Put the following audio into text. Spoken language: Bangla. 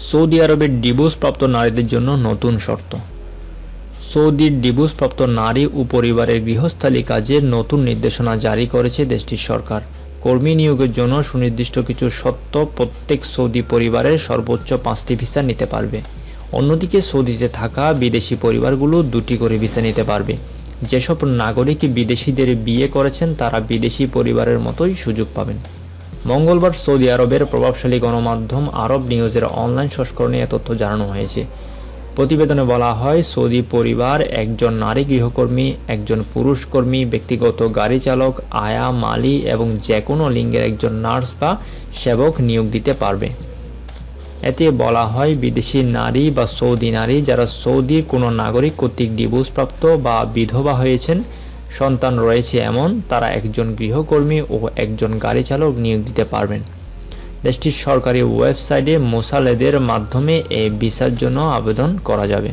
সৌদি আরবের ডিভোর্সপ্রাপ্ত নারীদের জন্য নতুন শর্ত। সৌদির ডিভোর্সপ্রাপ্ত নারী ও পরিবারের গৃহস্থালী কাজে নতুন নির্দেশনা জারি করেছে দেশটির সরকার। কর্মী নিয়োগের জন্য সুনির্দিষ্ট কিছু সত্ত্ব প্রত্যেক সৌদি পরিবারের সর্বোচ্চ পাঁচটি ভিসা নিতে পারবে। অন্যদিকে সৌদিতে থাকা বিদেশি পরিবারগুলো দুটি করে ভিসা নিতে পারবে। যেসব নাগরিক বিদেশিদের বিয়ে করেছেন, তারা বিদেশি পরিবারের মতোই সুযোগ পাবেন। মঙ্গলবার সৌদি আরবের প্রভাবশালী গণমাধ্যম আরব নিউজের অনলাইন সংস্করণে এ তথ্য জানানো হয়েছে। প্রতিবেদনে বলা হয়, সৌদি পরিবার একজন নারী গৃহকর্মী, একজন পুরুষ কর্মী, ব্যক্তিগত গাড়ি চালক, আয়া, মালি এবং যে কোনো লিঙ্গের একজন নার্স বা সেবক নিয়োগ দিতে পারবে। এতে বলা হয়, বিদেশি নারী বা সৌদি নারী যারা সৌদির কোনো নাগরিক কর্তৃক ডিভোর্সপ্রাপ্ত বা বিধবা হয়েছেন সন্তান রয়েছে এমন, তারা একজন গৃহকর্মী ও একজন গাড়ি চালক নিয়োগ দিতে পারবেন। দেশটির সরকারি ওয়েবসাইটে মোসালেদের মাধ্যমে এই ভিসার জন্য আবেদন করা যাবে।